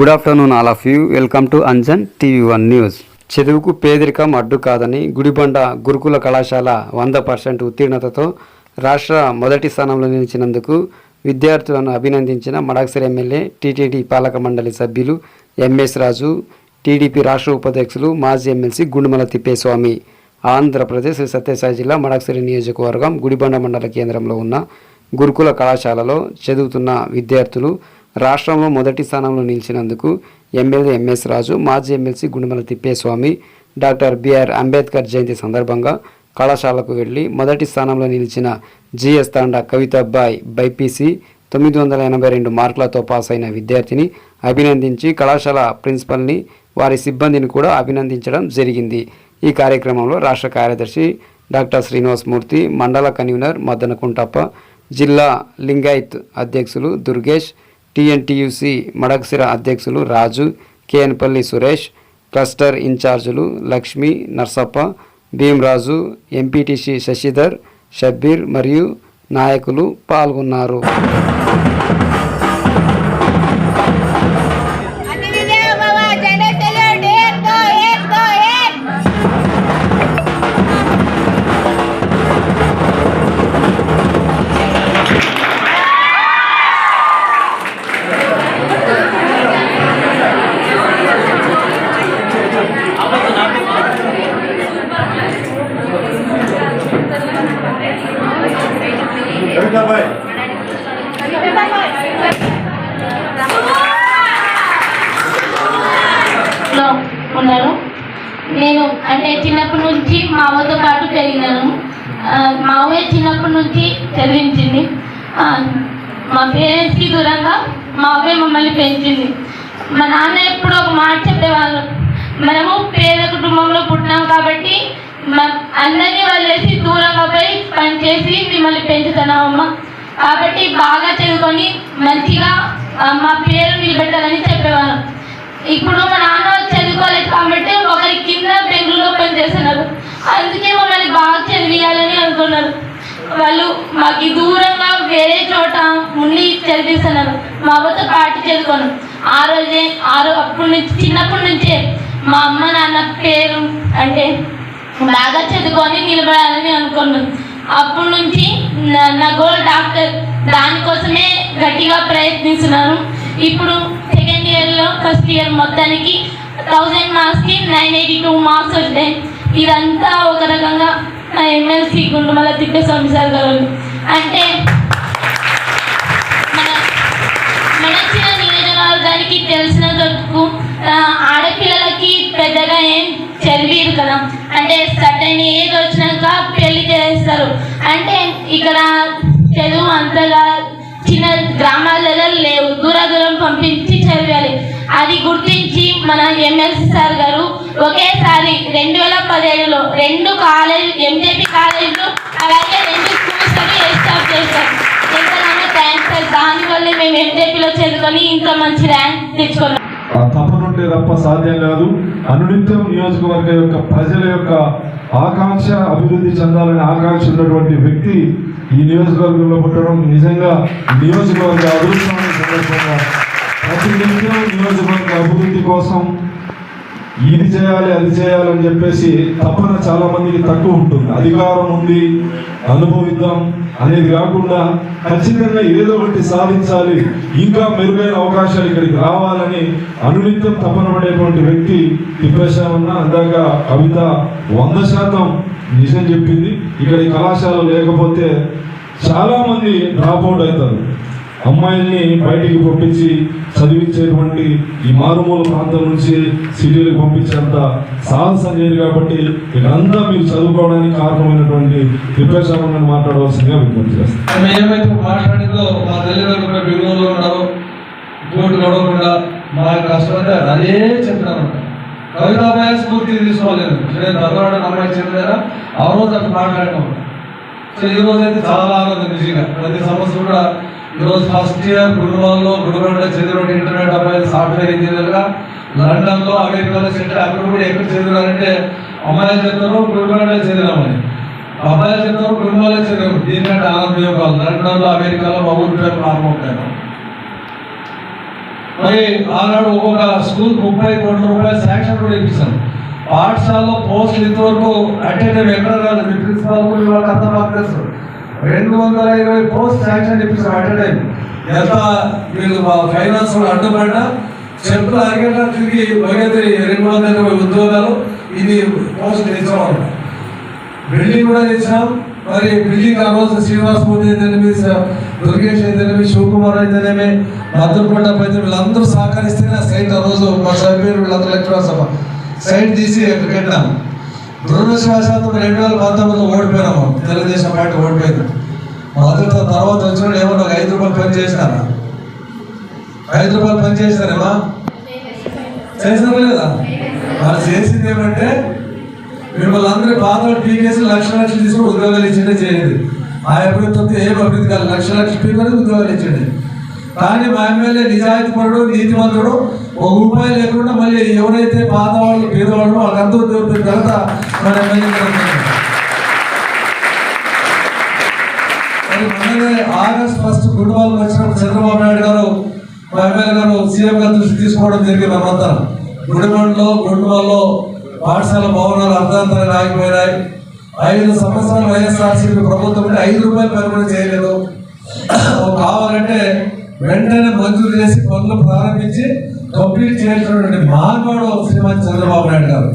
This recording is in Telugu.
Good afternoon all of you welcome to Anjan TV one news చదువుకు పేదరికం అడ్డు కాదని గుడిబండ గురుకుల కళాశాల వంద పర్సెంట్ ఉత్తీర్ణతతో రాష్ట్ర మొదటి స్థానంలో నిలిచినందుకు విద్యార్థులను అభినందించిన మడక్సర్ ఎమ్మెల్యే టీటీడీ పాలక మండలి సభ్యులు ఎంఎస్ రాజు టీడీపీ రాష్ట్ర ఉపాధ్యక్షులు మాజీ ఎమ్మెల్సీ గుండుమల తిప్పేస్వామి. ఆంధ్రప్రదేశ్ సత్యసాయి జిల్లా మడక్సరి నియోజకవర్గం గుడిబండ మండల కేంద్రంలో ఉన్న గురుకుల కళాశాలలో చదువుతున్న విద్యార్థులు రాష్ట్రంలో మొదటి స్థానంలో నిలిచినందుకు ఎమ్మెల్యే ఎంఎస్ రాజు మాజీ MLC Gundemala Thippeswamy doctor BR Ambedkar Jayanti సందర్భంగా కళాశాలకు వెళ్ళి మొదటి స్థానంలో నిలిచిన జిఎస్ తాండా కవితాబాయ్ బైపీసీ తొమ్మిది వందల ఎనభై రెండు మార్కులతో పాస్ అయిన విద్యార్థిని అభినందించి కళాశాల ప్రిన్సిపల్ని వారి సిబ్బందిని కూడా అభినందించడం జరిగింది. ఈ కార్యక్రమంలో రాష్ట్ర కార్యదర్శి డాక్టర్ శ్రీనివాసమూర్తి మండల కన్వీనర్ మద్దన కుంటప్ప జిల్లా లింగాయత్ అధ్యక్షులు దుర్గేష్ టిఎన్టీయుసి మడగసిర అధ్యక్షులు రాజు కేఎన్పల్లి సురేష్ క్లస్టర్ ఇన్ఛార్జులు లక్ష్మి నర్సప్ప భీమరాజు ఎంపీటీసీ శశిధర్ షబ్బీర్ మరియు నాయకులు పాల్గొన్నారు. లో ఉన్నారు? నేను అంటే చిన్నప్పటి నుంచి మా అవ్వతో పాటు పెరిగినాను మా అవ్వే చిన్నప్పటి నుంచి చదివించింది. మా పేరెంట్స్కి దూరంగా మా అవ్వే మమ్మల్ని పెంచింది. మా నాన్న ఎప్పుడు ఒక మాట చెప్పేవాళ్ళు మనము పేద కుటుంబంలో పుట్టినాం కాబట్టి అందరినీ వదిలేసి దూరంగా పోయి పనిచేసి మిమ్మల్ని పెంచుతున్నాం అమ్మ. కాబట్టి బాగా చదువుకొని మంచిగా మా పేరు నిలబెట్టాలని చెప్పేవారు ఇప్పుడు మా నాన్న చదువుకోలేదు కాబట్టి ఒకరి కింద బెంగళూరులో పనిచేస్తున్నారు అందుకే మమ్మల్ని బాగా చదివియాలని అనుకున్నారు. వాళ్ళు మాకు దూరంగా వేరే చోట ఉండి చదివిస్తున్నారు. మా అమ్మతో పాటు చదువుకోను. ఆ రోజే ఆ అప్పటి నుంచి చిన్నప్పటి నుంచే మా అమ్మ నాన్న పేరు అంటే బాగా చదువుకొని నిలబడాలని అనుకున్నాను. అప్పటి నుంచి నా గోల్ డాక్టర్ దానికోసమే గట్టిగా ప్రయత్నిస్తున్నాను ఇప్పుడు సెకండ్ ఇయర్లో ఫస్ట్ ఇయర్ మొత్తానికి థౌజండ్ మార్క్స్కి నైన్ ఎయిటీ టూ మార్క్స్ వచ్చాయి. ఇదంతా ఒక రకంగా నా ఎమ్మెల్సీ గుండుమల తిప్పేస్వామి సార్ గారు. అంటే మన మనచిన నియోజకవర్గానికి తెలిసిన ఆ, ఆడపిల్లలకి పెద్దగా ఏం చదివేరు కదా. చేస్తారు. అంటే ఇక్కడ చదువు అంతగా చిన్న గ్రామాలలో లేవు. దూర దూరం పంపించి చదివాలి అది గుర్తించి మన ఎమ్మెల్సీ సార్ గారు ఒకేసారి రెండు వేల పదిహేడులో రెండు కాలేజ్ ఎంజేపీ కాలేజీలు అలాగే రెండు స్కూల్స్ అని ఎస్టాప్ చేశారు. ఎంతగానో థ్యాంక్స్ సార్. దానివల్లే మేము ఎంజేపీలో చదువుకొని ఇంత మంచి ర్యాంక్ తెచ్చుకున్నాం. ఉంటే తప్ప సాధ్యం కాదు. అనునిత్యం నియోజకవర్గ యొక్క ప్రజల యొక్క ఆకాంక్ష అభివృద్ధి చెందాలనే ఆకాంక్ష ఉన్నటువంటి వ్యక్తి ఈ నియోజకవర్గంలో పుట్టడం నిజంగా నియోజకవర్గ అదృష్టమైన సందర్భంగా ప్రతి నిత్యం నియోజకవర్గ అభివృద్ధి కోసం ఇది చేయాలి అది చేయాలని చెప్పేసి తపన చాలా మందికి తక్కువ ఉంటుంది. అధికారం ఉంది అనుభవిద్దాం అనేది కాకుండా ఖచ్చితంగా ఏదో ఒకటి సాధించాలి ఇంకా మెరుగైన అవకాశాలు ఇక్కడికి రావాలని అనునిత్యం తపన పడేటువంటి వ్యక్తి తిప్పేశామన్న అందాక కవిత వంద శాతం నిజం చెప్పింది. ఇక్కడ కళాశాల లేకపోతే చాలా మంది డ్రాప్ అవుట్ అవుతారు. అమ్మాయిల్ని బయటికి పంపించి చదివించేటువంటి ఈ మారుమూల ప్రాంతం నుంచి సిటీలకు పంపించేంత సాహసం చేయరు కాబట్టి ఇదంతా మీరు చదువుకోవడానికి కారణమైనటువంటి తిప్పేశామని మాట్లాడవలసిందిగా విజ్ఞప్తి చేస్తాను. ఆమె ఏమైతే మాట్లాడిందో మా తల్లిదండ్రుల బెంగళూరులో ఉన్నారు. బోర్డు నడవకుండా మా కష్టం అదే చెప్తాను కవితాబాయ స్ఫూర్తి తీసుకోలేదు. నేను భద్రవాడ అమ్మాయి చెందారా ఆ రోజు అట్లా మాట్లాడినాం. సో ఈ రోజు అయితే చాలా ఆనందం నిజంగా. ప్రతి సంవత్సరం కూడా ఈరోజు ఫస్ట్ ఇయర్ గురువాల్లో గురువాడ చదివిన ఇంటర్నెట్ అమ్మాయిలు సాఫ్ట్వేర్ ఇంజనీర్గా లండన్లో అమెరికాలో సెంటర్ అక్కడ కూడా ఎక్కడ చదివారంటే అమ్మాయిలు చెప్తారు గురువాడ చదివినామని అబ్బాయిలు చెప్తారు కుటుంబాలే చదివాము దీనికంటే ఆనందం కాదు లండన్లో అమెరికాలో మా ఊరి పేరు ప్రారంభమవుతాను మరి ఆనాడు ఒక స్కూల్ ముప్పై కోట్ల రూపాయలు శాంక్షన్ కూడా ఇప్పించాను పాఠశాలలో పోస్టులు ఇంతవరకు అటెండ్ ఎక్కడ రాలేదు ప్రిన్సిపాల్ కూడా వాళ్ళకి కథ మాకు తెలుసు రెండు వందల ఇరవై పోస్ట్ శాంక్షన్ ఇప్పించాం టైం ఎంత వీళ్ళు మా ఫైనాన్స్ కూడా అడ్డుపడ్డా చెప్పులు అరిగేట తిరిగి పోయేది రెండు వందల ఇరవై ఉద్యోగాలు ఇది పోస్ట్ తెచ్చాం బిల్డింగ్ కూడా తెచ్చాం. మరి బిల్డింగ్ ఆ రోజు శ్రీనివాస్ మూర్తి అయితేనేమి దుర్గేష్ అయితేనేమి శివకుమార్ అయితేనేమి మధురకొండ అయితే వీళ్ళందరూ సహకరిస్తేనే సైట్ ఆ రోజు మా సభ్యులు వీళ్ళందరూ లెక్చరర్ సభ. సైట్ తీసి అక్కడ దురదృష్టవశాత్తు రెండు వేల పంతొమ్మిదిలో ఓడిపోయినాము. తెలుగుదేశం పార్టీ ఓడిపోయింది. మొదట తర్వాత వచ్చిన ఏమన్నా ఒక ఐదు రూపాయలు పని చేసినారా. ఐదు రూపాయలు పని చేసినారేమా చేసినారా లేదా వాళ్ళు చేసింది ఏమంటే మిమ్మల్ని అందరి పాత్ర పీకేసి లక్ష లక్షలు తీసుకుని ఉద్యోగాలు ఇచ్చిండే చేయండి. ఆ అభివృద్ధి ఏం అభివృద్ధి కాదు లక్ష లక్షలు పీకొని ఉద్యోగాలు ఇచ్చిండే. కానీ మా ఎమ్మెల్యే నిజాయితీ పరుడు నీతిమంతుడు ఒక రూపాయి లేకుండా మళ్ళీ ఎవరైతే పాత వాళ్ళు పేదవాళ్ళు వాళ్ళంతా ఉద్యోగం ఘనత మన ఎమ్మెల్యే ఆగస్ట్ ఫస్ట్ గుడ్ వాళ్ళు వచ్చినప్పుడు చంద్రబాబు నాయుడు గారు మా ఎమ్మెల్యే గారు సీఎం గారు దృష్టి తీసుకోవడం జరిగింది మనమంతా గుడిమండలో గుండుమల్లో పాఠశాల భవనాలు అర్ధాంతరంగా ఆగిపోయినాయి ఐదు సంవత్సరాలు వైఎస్ఆర్సీపీ ప్రభుత్వం ఐదు రూపాయలు కూడా చేయలేదు. కావాలంటే వెంటనే మంజూరు చేసి పనులు ప్రారంభించి కంప్లీట్ చేసినటువంటి మహానుభావుడు శ్రీమతి చంద్రబాబు నాయుడు గారు.